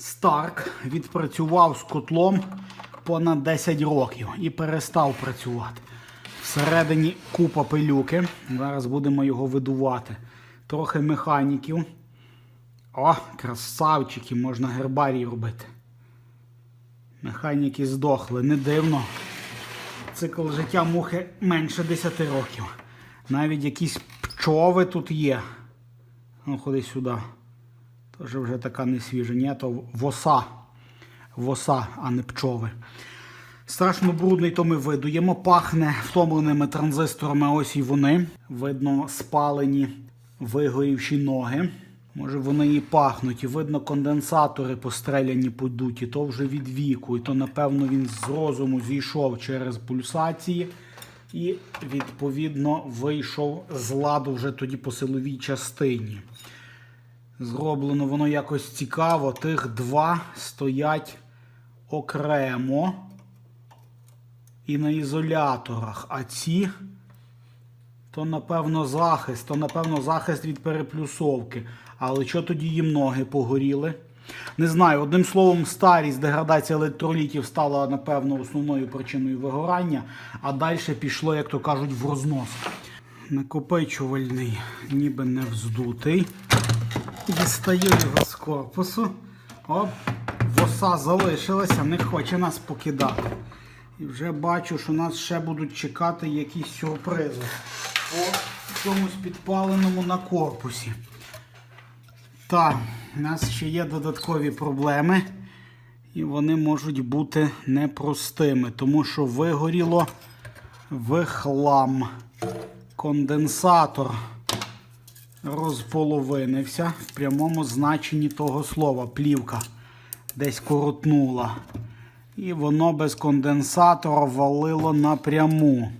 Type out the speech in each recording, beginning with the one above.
Старк відпрацював з котлом понад 10 років і перестав працювати. Всередині купа пилюки. Зараз будемо його видувати. Трохи механіків. О, красавчики, можна гербарій робити. Механіки здохли, не дивно. Цикл життя мухи менше 10 років. Навіть якісь пчови тут є. Ну, ходи сюди. Тож вже така не то воса. Воса, а не пчови. Страшно брудний, то ми видуємо. Пахне втомленими транзисторами. Ось і вони. Видно, спалені, вигорівші ноги. Може, вони і пахнуть. І видно, конденсатори постреляні подуті. То вже від віку. І то, напевно, він з розуму зійшов через пульсації. І, відповідно, вийшов з ладу вже тоді по силовій частині. Зроблено воно якось цікаво. Тих два стоять окремо і на ізоляторах. А ці то, напевно, захист, то, напевно, захист від переплюсовки. Але що тоді їм ноги погоріли? Не знаю, одним словом, старість, деградація електролітів стала, напевно, основною причиною вигорання, а далі пішло, як то кажуть, в рознос. Накопичувальний, ніби не вздутий. Дістаю його з корпусу. Оп, воса залишилася, не хоче нас покидати. І вже бачу, що нас ще будуть чекати якісь сюрпризи по цьомусь підпаленому на корпусі. Так, у нас ще є додаткові проблеми, і вони можуть бути непростими, тому що вигоріло в хлам. Конденсатор розполовинився в прямому значенні того слова. Плівка десь коротнула. І воно без конденсатора валило напряму.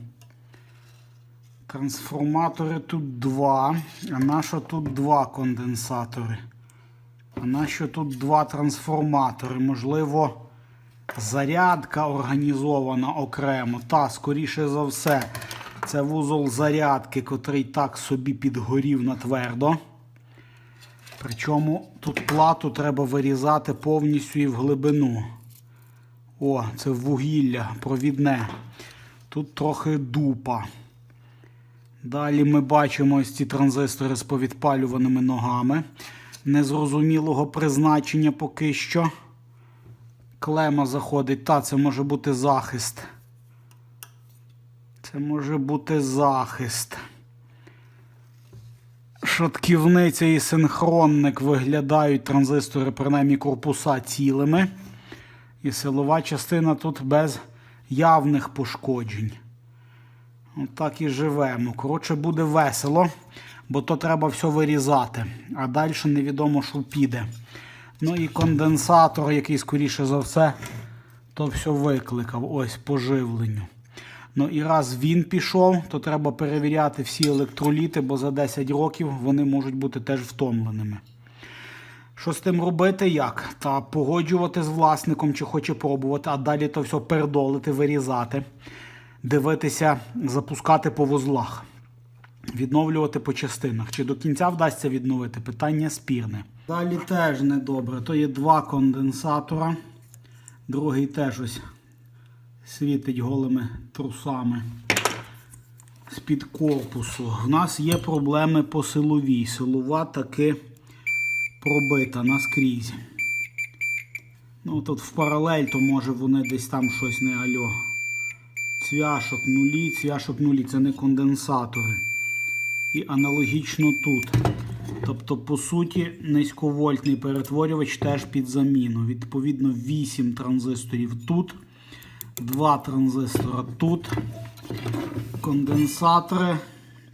Трансформатори тут два. А нащо тут два конденсатори? А нащо тут два трансформатори? Можливо, зарядка організована окремо. Та, скоріше за все, це вузол зарядки, котрий так собі підгорів на твердо. Причому тут плату треба вирізати повністю і в глибину. О, це вугілля провідне. Тут трохи дупа. Далі ми бачимо ось ці транзистори з повідпалюваними ногами. Незрозумілого призначення поки що. Клема заходить. Та, це може бути захист. Це може бути захист. Шатківниця і синхронник виглядають транзистори, принаймні корпуса цілими. І силова частина тут без явних пошкоджень. Отак і живемо. Коротше, буде весело, бо то треба все вирізати. А далі невідомо, що піде. Ну і конденсатор, який, скоріше за все, то все викликав. Ось по живленню. Ну і раз він пішов, то треба перевіряти всі електроліти, бо за 10 років вони можуть бути теж втомленими. Що з тим робити, як? Та погоджувати з власником, чи хоче пробувати, а далі то все передолити, вирізати, дивитися, запускати по вузлах, відновлювати по частинах. Чи до кінця вдасться відновити? Питання спірне. Далі теж недобре. То є два конденсатора, другий теж ось світить голими трусами з-під корпусу. В нас є проблеми по силовій. Силова таки пробита наскрізь. Ну, тут в паралель, то може вони десь там щось не альо. Цвяшок нулі, цвяшок нулі це не конденсатори. І аналогічно тут. Тобто, по суті, низьковольтний перетворювач теж під заміну. Відповідно, 8 транзисторів тут, 2 транзистора тут, конденсатори,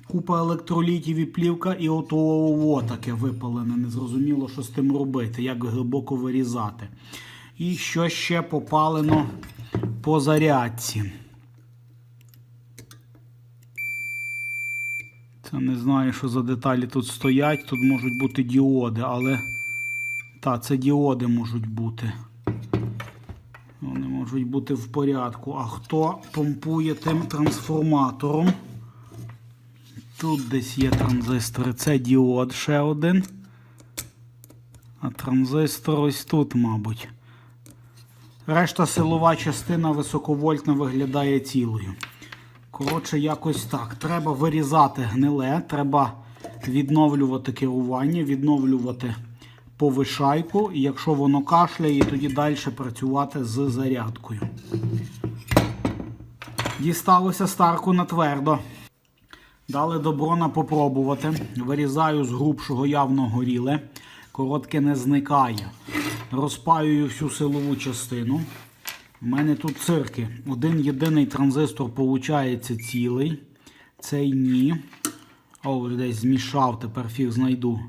купа електролітів і плівка, і от ООО таке випалене. Незрозуміло, що з тим робити, як глибоко вирізати. І що ще попалено по зарядці. Це не знаю, що за деталі тут стоять. Тут можуть бути діоди, але. Та, це діоди можуть бути. Можуть бути в порядку. А хто помпує тим трансформатором? Тут десь є транзистори. Це діод ще один. А транзистор ось тут, мабуть. Решта силова частина високовольтна виглядає цілою. Коротше, якось так. Треба вирізати гниле, треба відновлювати керування, відновлювати повишайку. І якщо воно кашляє, тоді далі працювати з зарядкою. Дісталося старку на твердо. Дали добро на попробувати. Вирізаю з грубшого явно горіле. Коротке не зникає. Розпаюю всю силову частину. У мене тут цирки. Один єдиний транзистор виходить цілий. Цей ні. О, десь змішав, тепер фіг знайду.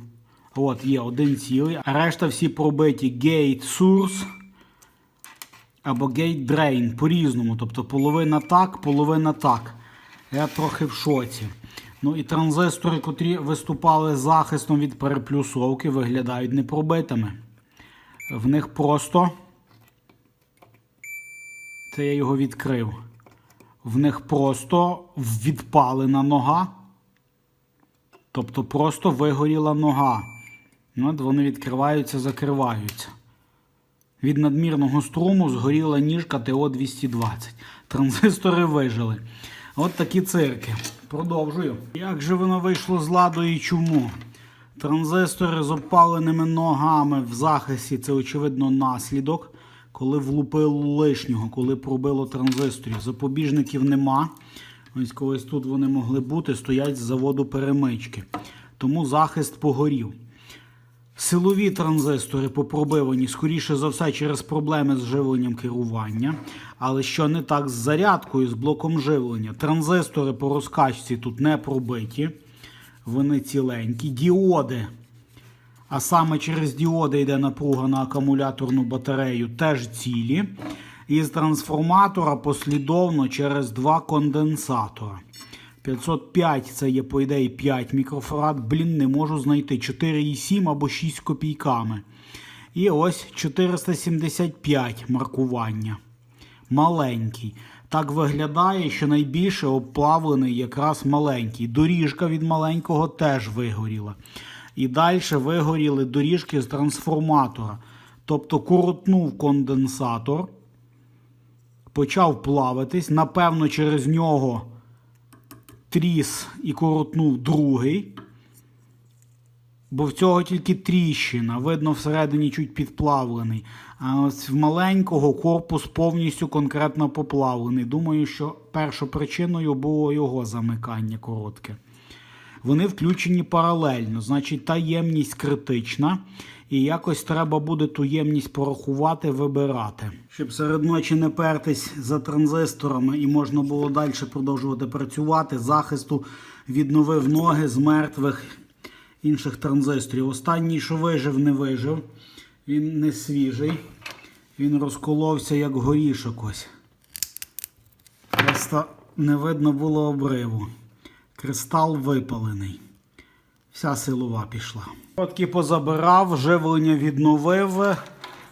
От, є один цілий. А решта всі пробиті Gate Source або Gate Drain по-різному. Тобто половина так, половина так. Я трохи в шоці. Ну і транзистори, котрі виступали захистом від переплюсовки, виглядають непробитими. В них просто. Це я його відкрив. В них просто відпалена нога. Тобто просто вигоріла нога. От вони відкриваються, закриваються. Від надмірного струму згоріла ніжка ТО-220. Транзистори вижили. От такі цирки. Продовжую. Як же воно вийшло з ладу і чому? Транзистори з опаленими ногами в захисті це, очевидно, наслідок, коли влупило лишнього, коли пробило транзисторів. Запобіжників нема. Ось колись тут вони могли бути, стоять з заводу перемички. Тому захист погорів. Силові транзистори попробивані, скоріше за все, через проблеми з живленням керування. Але що не так з зарядкою, з блоком живлення? Транзистори по розкачці тут не пробиті, вони ціленькі. Діоди, а саме через діоди йде напруга на акумуляторну батарею, теж цілі. І з трансформатора послідовно через два конденсатора. 505 це є, по ідеї, 5 мікрофарад. Блін, не можу знайти 4,7 або 6 копійками. І ось 475 маркування. Маленький. Так виглядає, що найбільше обплавлений якраз маленький. Доріжка від маленького теж вигоріла. І далі вигоріли доріжки з трансформатора. Тобто коротнув конденсатор, почав плавитись. Напевно, через нього тріс і коротнув другий. Бо в цього тільки тріщина, видно, всередині чуть підплавлений. А ось в маленького корпус повністю конкретно поплавлений. Думаю, що першопричиною було його замикання коротке. Вони включені паралельно, значить, та ємність критична. І якось треба буде ту ємність порахувати, вибирати. Щоб серед ночі не пертись за транзисторами і можна було далі продовжувати працювати. Захисту відновив ноги з мертвих інших транзисторів. Останній, що вижив, не вижив. Він не свіжий. Він розколовся як горішок ось. Просто не видно було обриву. Кристал випалений. Вся силова пішла. Короткі позабирав, живлення відновив.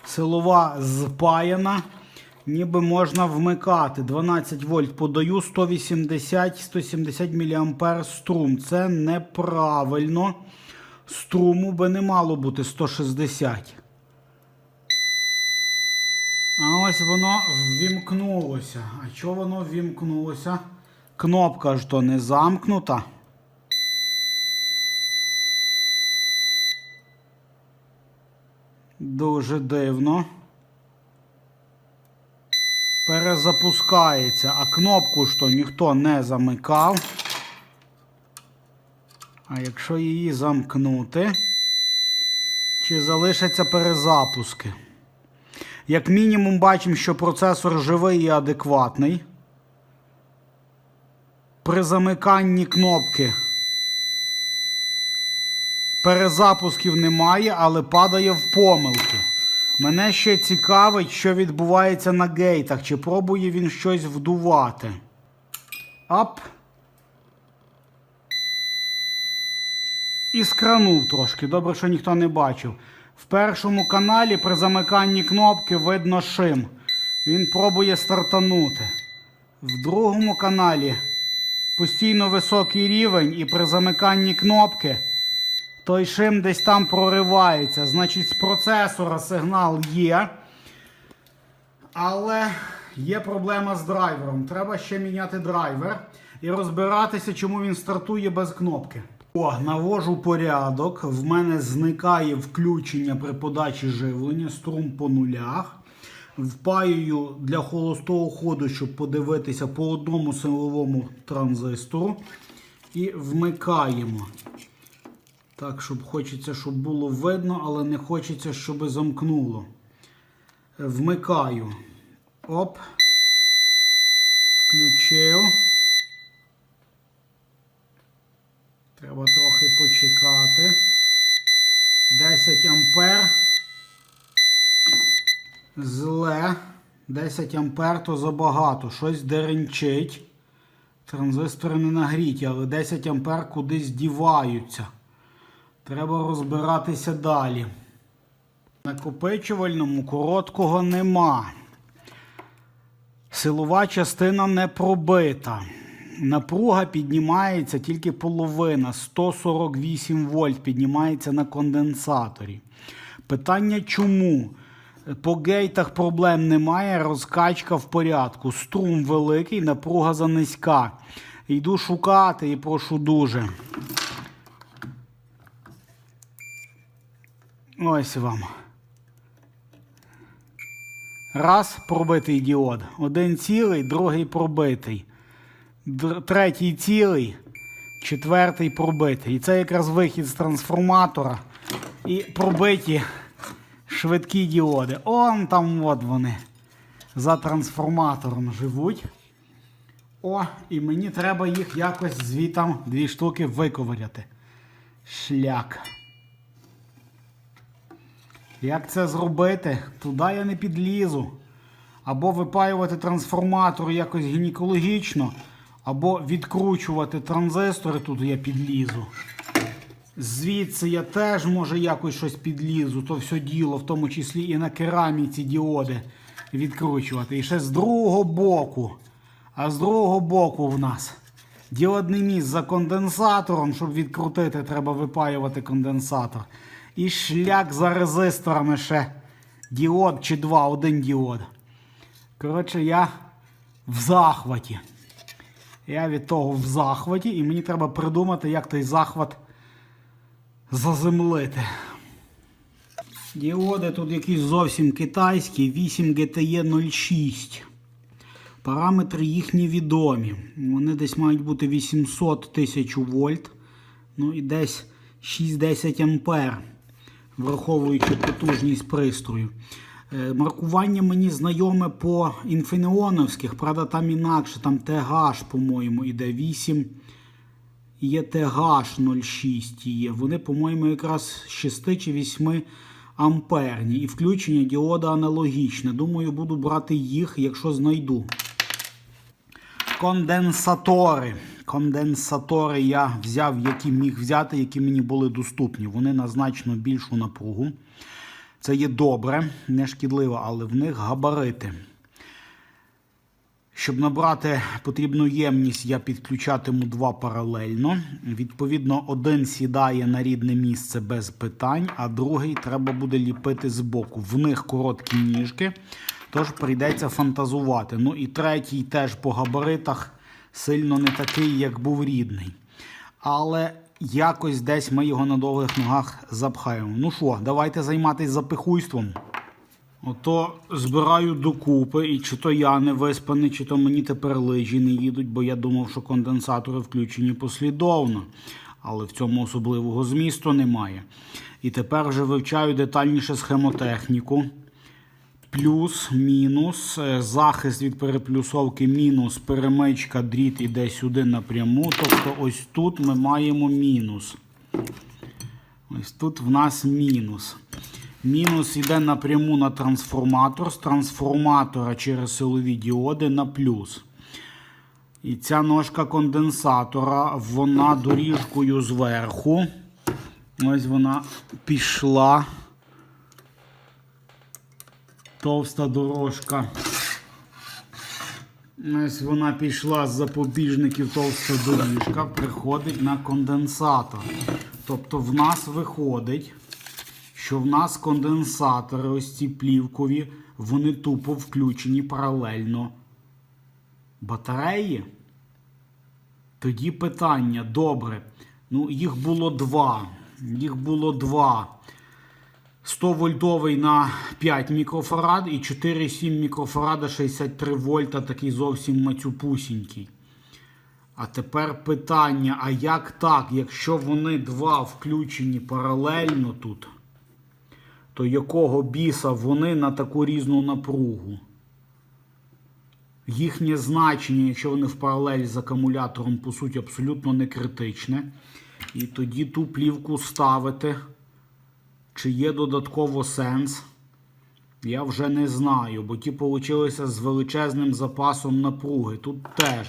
Силова спаяна. Ніби можна вмикати. 12 вольт подаю, 180-170 мА струм. Це неправильно. Струму би не мало бути 160. А ось воно ввімкнулося. А чого воно ввімкнулося? Кнопка ж то не замкнута. Дуже дивно. Перезапускається, а кнопку ж то ніхто не замикав. А якщо її замкнути, чи залишаться перезапуски? Як мінімум, бачимо, що процесор живий і адекватний. При замиканні кнопки перезапусків немає, але падає в помилки. Мене ще цікавить, що відбувається на гейтах. Чи пробує він щось вдувати. Ап. І скранув трошки. Добре, що ніхто не бачив. В першому каналі при замиканні кнопки видно шим. Він пробує стартанути. В другому каналі постійно високий рівень, і при замиканні кнопки той шим десь там проривається. Значить, з процесора сигнал є. Але є проблема з драйвером. Треба ще міняти драйвер і розбиратися, чому він стартує без кнопки. О, навожу порядок. В мене зникає включення при подачі живлення, струм по нулях. Впаюю для холостого ходу, щоб подивитися по одному силовому транзистору. І вмикаємо. Так, щоб хочеться, щоб було видно, але не хочеться, щоб замкнуло. Вмикаю. Оп. Включив. Треба трохи почекати. 10 ампер. Зле. 10 ампер то забагато. Щось деренчить. Транзистори не нагріті, але 10 ампер кудись діваються. Треба розбиратися далі. Накопичувальному короткого нема. Силова частина не пробита. Напруга піднімається тільки половина, 148 вольт піднімається на конденсаторі. Питання чому? По гейтах проблем немає, розкачка в порядку. Струм великий, напруга занизька. Йду шукати і прошу дуже. Ось вам. Раз пробитий діод. Один цілий, другий пробитий. Третій цілий, четвертий пробитий. І це якраз вихід з трансформатора. І пробиті швидкі діоди. Он там от вони. За трансформатором живуть. О, і мені треба їх якось звітам дві штуки виковиряти. Шлях. Як це зробити? Туди я не підлізу. Або випаювати трансформатор якось гінекологічно, або відкручувати транзистори, тут я підлізу. Звідси я теж може якось щось підлізу, то все діло, в тому числі і на кераміці діоди відкручувати. І ще з другого боку. А з другого боку в нас діодний міст за конденсатором, щоб відкрутити, треба випаювати конденсатор. І шлях за резисторами ще діод чи два, один діод. Коротше, я в захваті. Я від того в захваті, і мені треба придумати, як той захват заземлити. Діоди тут якісь зовсім китайські, 8 GTE 06. Параметри їхні відомі. Вони десь мають бути 800 тисяч вольт. Ну і десь 6-10 ампер, враховуючи потужність пристрою. Е, Маркування мені знайоме по інфініоновських, правда, там інакше, там TH, по-моєму, іде 8. Є TH 06 є. Вони, по-моєму, якраз 6 чи 8 амперні. І включення діода аналогічне. Думаю, буду брати їх, якщо знайду. Конденсатори. Конденсатори я взяв, які міг взяти, які мені були доступні. Вони на значно більшу напругу. Це є добре, не шкідливо, але в них габарити. Щоб набрати потрібну ємність, я підключатиму два паралельно. Відповідно, один сідає на рідне місце без питань, а другий треба буде ліпити збоку. В них короткі ніжки, тож прийдеться фантазувати. Ну і третій теж по габаритах сильно не такий, як був рідний. Але якось десь ми його на довгих ногах запхаємо. Ну що, давайте займатися запихуйством. Ото збираю докупи, і чи то я не виспаний, чи то мені тепер лижі не їдуть, бо я думав, що конденсатори включені послідовно. Але в цьому особливого змісту немає. І тепер вже вивчаю детальніше схемотехніку. Плюс, мінус, е, захист від переплюсовки, мінус, перемичка, дріт іде сюди напряму. Тобто ось тут ми маємо мінус. Ось тут в нас мінус. Мінус йде напряму на трансформатор, з трансформатора через силові діоди на плюс. І ця ножка конденсатора, вона доріжкою зверху. Ось вона пішла. Товста дорожка. Ось вона пішла з запобіжників товста доріжка, приходить на конденсатор. Тобто в нас виходить, що в нас конденсатори, ось ці плівкові, вони тупо включені паралельно батареї. Тоді питання, добре. Ну, їх було два. Їх було два. 100 вольтовий на 5 мікрофарад і 4,7 мікрофарада 63 вольта, такий зовсім мацюпусінький. А тепер питання: а як так, якщо вони два включені паралельно тут, то якого біса вони на таку різну напругу? Їхнє значення, якщо вони в паралель з акумулятором, по суті, абсолютно не критичне. І тоді ту плівку ставити, чи є додатково сенс, я вже не знаю, бо ті получилися з величезним запасом напруги. Тут теж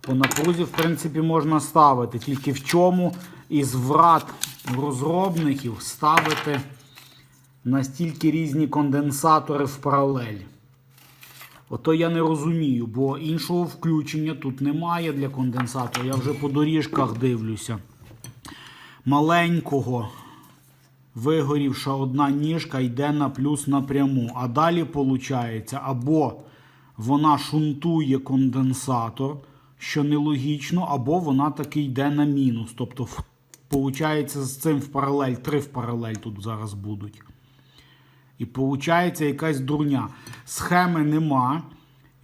по напрузі, в принципі, можна ставити. Тільки в чому із врат розробників ставити настільки різні конденсатори в паралель. Ото я не розумію, бо іншого включення тут немає для конденсатора. Я вже по доріжках дивлюся. Маленького вигорівша одна ніжка йде на плюс напряму. А далі виходить, або вона шунтує конденсатор, що нелогічно, або вона таки йде на мінус. Тобто, виходить, з цим в паралель, три в паралель тут зараз будуть. І виходить якась дурня. Схеми нема.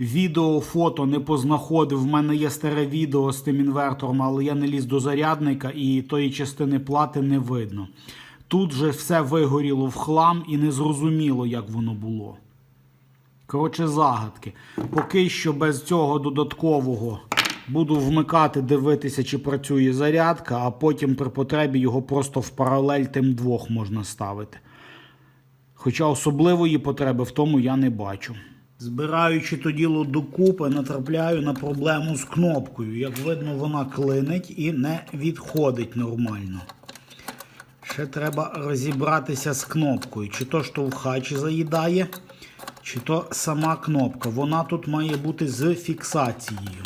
Відео, фото не познаходив. В мене є старе відео з тим інвертором, але я не ліз до зарядника і тої частини плати не видно. Тут же все вигоріло в хлам і не зрозуміло, як воно було. Коротше, загадки. Поки що без цього додаткового буду вмикати, дивитися, чи працює зарядка, а потім при потребі його просто в паралель тим двох можна ставити. Хоча особливої потреби в тому я не бачу. Збираючи то діло докупи, натрапляю на проблему з кнопкою. Як видно, вона клинить і не відходить нормально. Ще треба розібратися з кнопкою. Чи то штовхач заїдає, чи то сама кнопка. Вона тут має бути з фіксацією.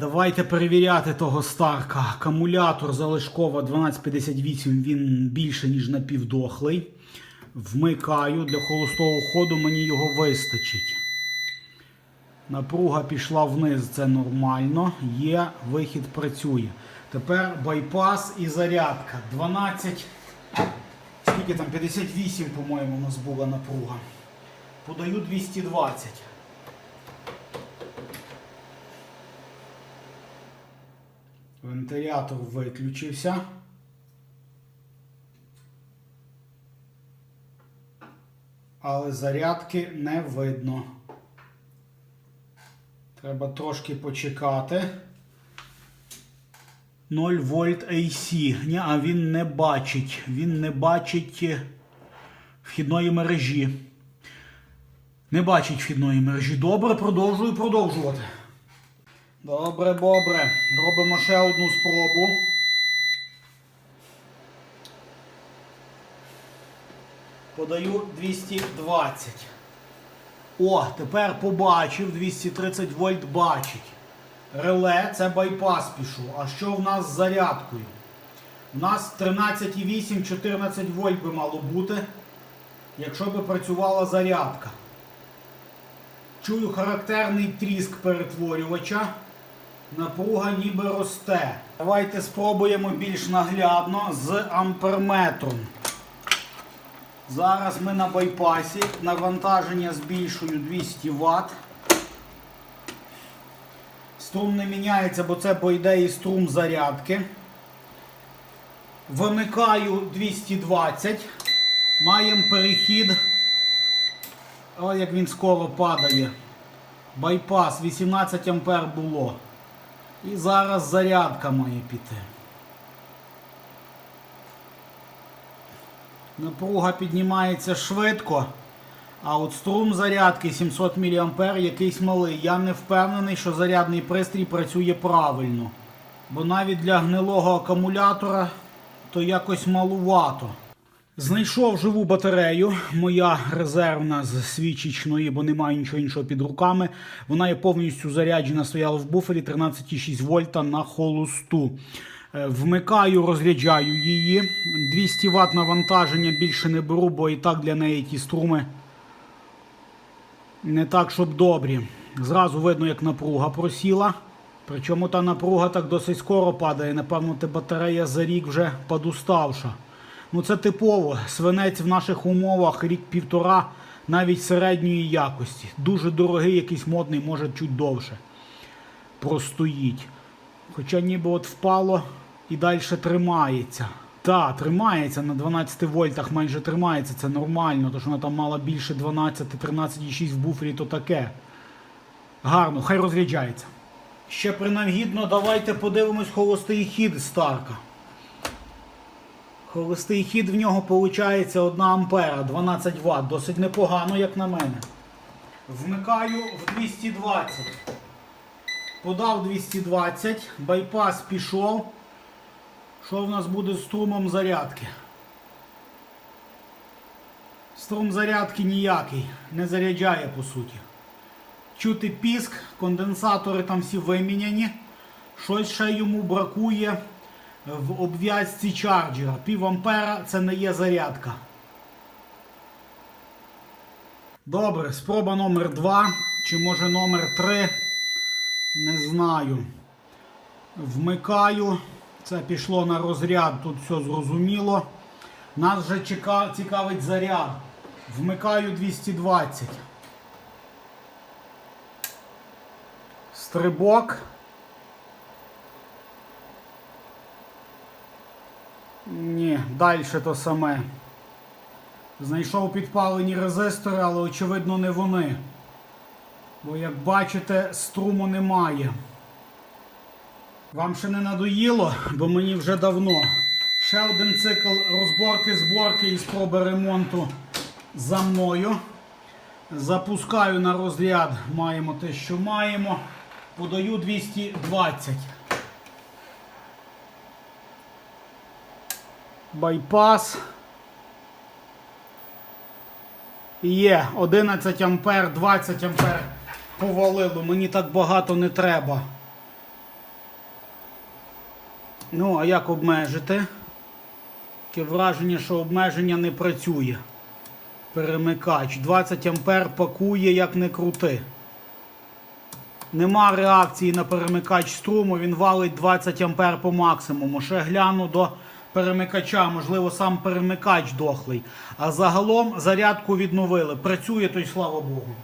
Давайте перевіряти того старка. Акумулятор залишкова 1258, він більше, ніж напівдохлий. Вмикаю для холостого ходу, мені його вистачить. Напруга пішла вниз, це нормально. Є, вихід працює. Тепер байпас і зарядка. 12. Скільки там? 58, по-моєму, у нас була напруга. Подаю 220. Вентилятор виключився. Але зарядки не видно. Треба трошки почекати. 0 вольт AC. Ні, а він не бачить. Він не бачить е, вхідної мережі. Не бачить вхідної мережі. Добре, продовжую продовжувати. Добре, добре. Робимо ще одну спробу. Подаю 220. О, тепер побачив 230 вольт бачить. Реле це байпас пішов. А що в нас з зарядкою? У нас 13,8, 14 вольт би мало бути, якщо би працювала зарядка. Чую характерний тріск перетворювача. Напруга ніби росте. Давайте спробуємо більш наглядно з амперметром. Зараз ми на байпасі. Навантаження збільшую 200 Вт. Струм не міняється, бо це по ідеї струм зарядки. Вимикаю 220. Маємо перехід. О, як він скоро падає. Байпас 18 ампер було. І зараз зарядка має піти. Напруга піднімається швидко. А от струм зарядки 700 мА якийсь малий. Я не впевнений, що зарядний пристрій працює правильно. Бо навіть для гнилого акумулятора то якось малувато. Знайшов живу батарею, моя резервна з свічечної, бо немає нічого іншого під руками. Вона є повністю заряджена, стояла в буфері 13,6 вольта на холосту. Е, Вмикаю, розряджаю її. 200 Вт навантаження більше не беру, бо і так для неї ті струми не так, щоб добрі. Зразу видно, як напруга просіла. Причому та напруга так досить скоро падає. Напевно, та батарея за рік вже подуставша. Ну це типово. Свинець в наших умовах рік-півтора, навіть середньої якості. Дуже дорогий, якийсь модний, може чуть довше простоїть. Хоча ніби от впало і далі тримається. Так, тримається на 12 вольтах, майже тримається, це нормально, тому що вона там мала більше 12, 13,6 в буфері, то таке. Гарно, хай розряджається. Ще принагідно, давайте подивимось холостий хід Старка. Холостий хід в нього виходить 1 ампера, 12 Вт. Досить непогано, як на мене. Вмикаю в 220. Подав 220, байпас пішов. Що в нас буде з струмом зарядки? Струм зарядки ніякий, не заряджає по суті. Чути піск, конденсатори там всі виміняні. Щось ще йому бракує в обв'язці чарджера. Пів ампера це не є зарядка. Добре, спроба номер 2. Чи може номер 3? Не знаю. Вмикаю. Це пішло на розряд, тут все зрозуміло. Нас вже цікавить заряд. Вмикаю 220. Стрибок. Ні, далі то саме. Знайшов підпалені резистори, але очевидно не вони. Бо, як бачите, струму немає. Вам ще не надоїло, бо мені вже давно. Ще один цикл розборки, зборки і спроби ремонту за мною. Запускаю на розряд, маємо те, що маємо. Подаю 220. Байпас. Є 11 ампер, 20 ампер повалило. Мені так багато не треба. Ну, а як обмежити? Таке враження, що обмеження не працює. Перемикач. 20 ампер пакує, як не крути. Нема реакції на перемикач струму, він валить 20 ампер по максимуму. Ще гляну до перемикача, можливо, сам перемикач дохлий. А загалом зарядку відновили. Працює, то й слава Богу.